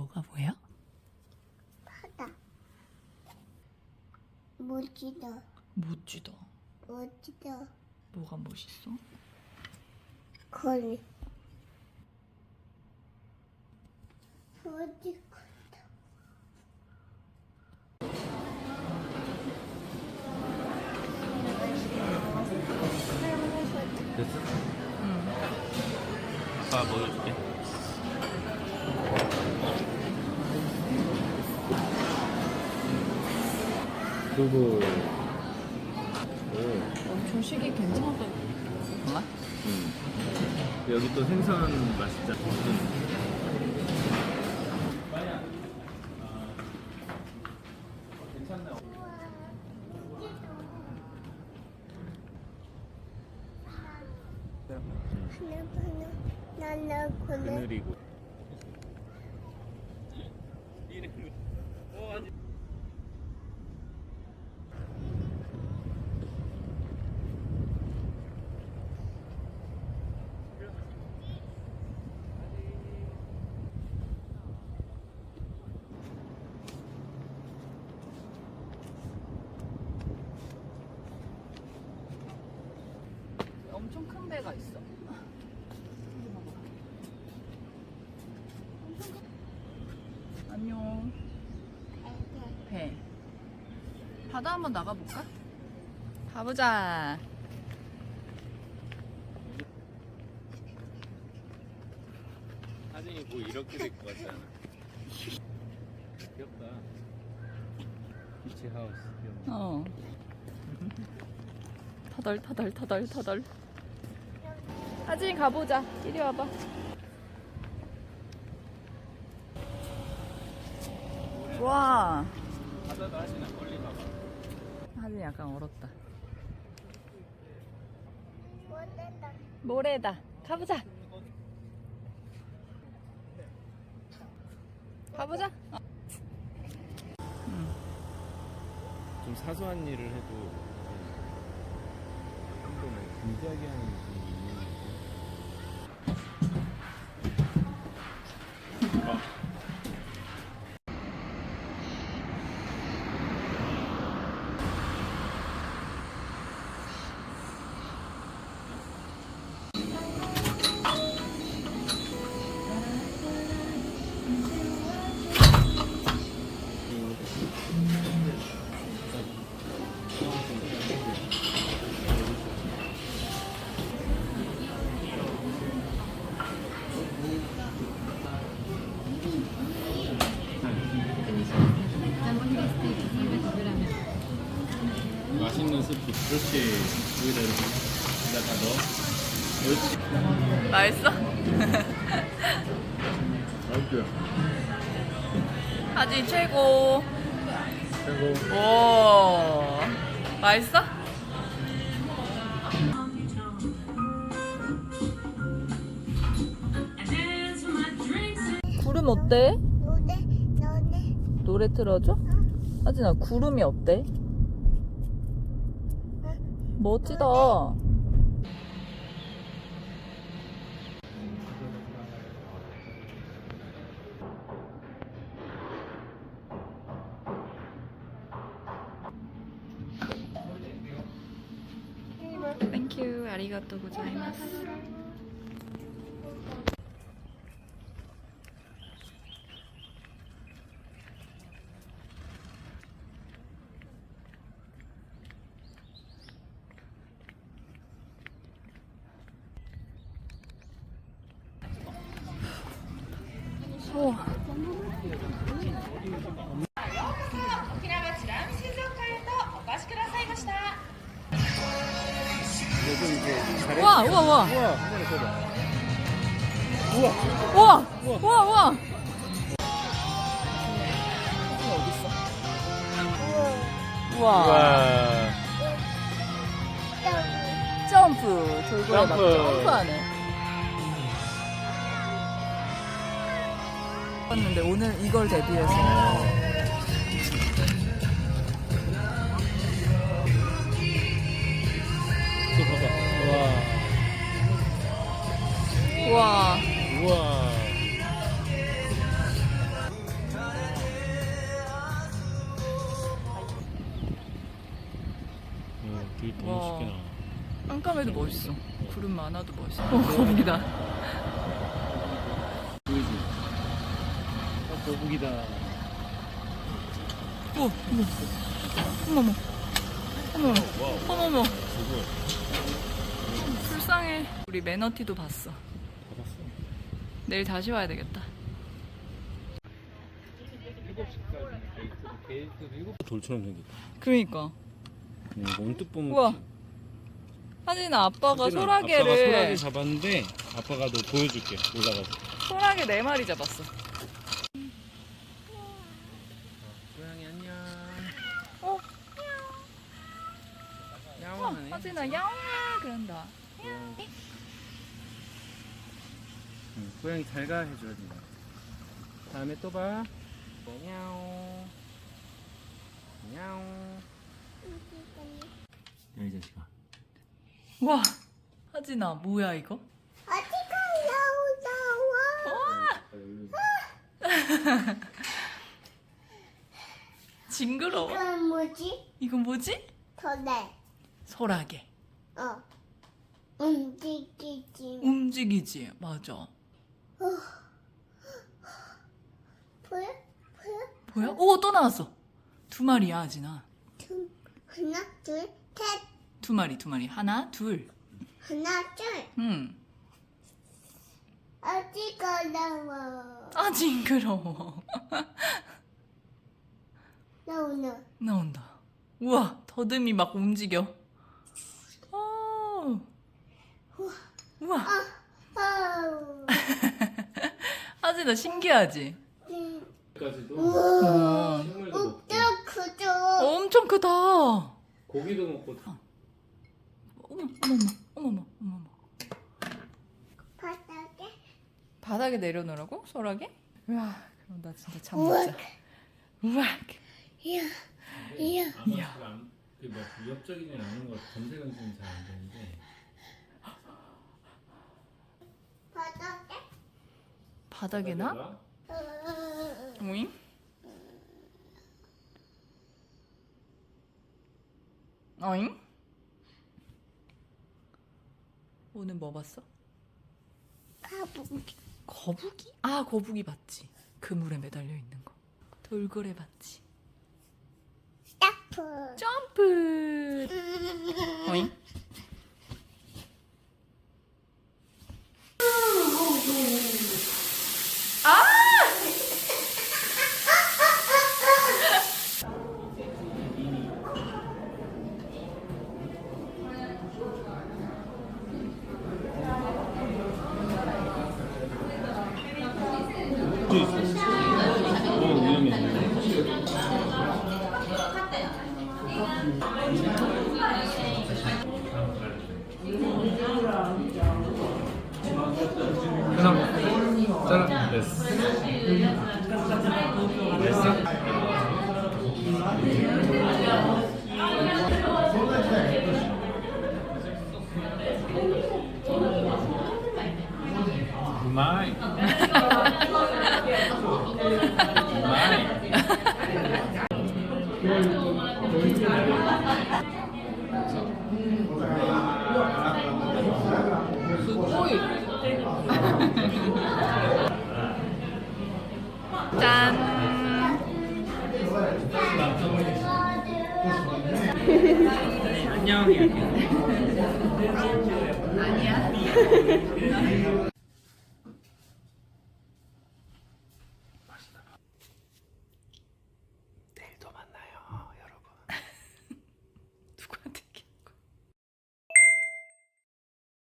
뭐가 보여? 바다. 멋지다. 멋지다. 멋지다. 뭐가 멋있어? 거리. 멋지다. 됐어? 응. 아빠 먹여줄 오. 엄청 쉬기 괜찮았다. 엄마? 음. 여기 또 생선 맛있잖아나하나 나나 거네. 그늘이고. 이름이. 어, 아니. 배가 있어. 안녕. 배. 바다 한번 나가볼까? 가보자. 사진이 뭐 이렇게 될 것 같잖아. 귀엽다. 비치 하우스. 귀엽네. 어. 터덜 터덜 터덜 터덜. 하진 가보자. 이리 와봐. 와. 하진 약간 얼었다. 멋지다. 모래다. 가보자. 가보자. 어. 좀 사소한 일을 해도 한번에 진지하게 하는 그렇지. 맛있어? 맛있죠. 하진 최고. 최고. 오. 맛있어? 구름 어때? 노래 노래. 노래 틀어줘? 하진아 구름이 어때? 멋지다. 땡큐 아리가또 고자이마스. 우와. 잘해. 우와 우와 우와 우와, 한번에 써봐. 우와. 우와 우와. 우와 우와 우와 우와. 점프 돌고래 막 점프. 점프하네 봤는데 오늘 이걸 데뷔해서 우와. 우와. 음, 와. 깜깜해도 멋있어. 구름 많아도 멋있어. 어, 겁니다. 보이지? 어, 거북이다. 어, 어머. 어머, 어머. 어, 어머, 어머. 어머. 불쌍해. 우리 매너티도 봤어. 내일 다시 와야 되겠다. 돌처럼 생겼다. 그러니까. 음, 언뜻 보면 우와. 하진아 아빠가 사진아, 소라게를 아빠가 소라게 잡았는데 아빠가 너 보여줄게 올라가서. 소라게 네 마리 잡았어. 고양이 안녕. 어. 하진아 야옹 그런다. 응, 고양이 잘 가 해줘야 된다. 다음에 또 봐. 야옹. 야옹. 야, 이 자식아. 와, 하진아 뭐야 이거? 어디가 나오 나와? 징그러워. 이건 뭐지? 이건 뭐지? 더네. 소라게. 어. 움직이지. 움직이지. 맞아. 보여? 보여? 보여? 오, 또 나왔어. 두 마리야, 하진아. 둘, 하나, 둘, 셋. 두 마리, 두 마리. 하나, 둘. 하나, 둘. 음. 어디가 나와? 아, 징그러워. 나오나? 나온다. 우와, 더듬이 막 움직여. 오. 우와. 아우. 하진아, 신기하지? 까지도 어. 식물도 먹고 웃겨 그죠? 엄청 크다. 어머, 고기도 먹고 어머머, 어머머, 어머머. 바닥에 바닥에 내려놓으라고? 소라게? 우와, 그럼 나 진짜 잠. 못 자. 우와. 이야 이야 아마 잘안 그막 위협적이진 않은 것 같아. 검색은 좀 잘 안 되는데. 바닥에 바닥에나? 어, 오잉? 어잉? 오늘 뭐 봤어? 가보기 거북이? 아 거북이 봤지 그물에 매달려 있는 거 돌고래 봤지 스타프 점프 어잉? 어 위험해. 하나 잘라 됐어 됐어? 마이 짠. 안녕 아니야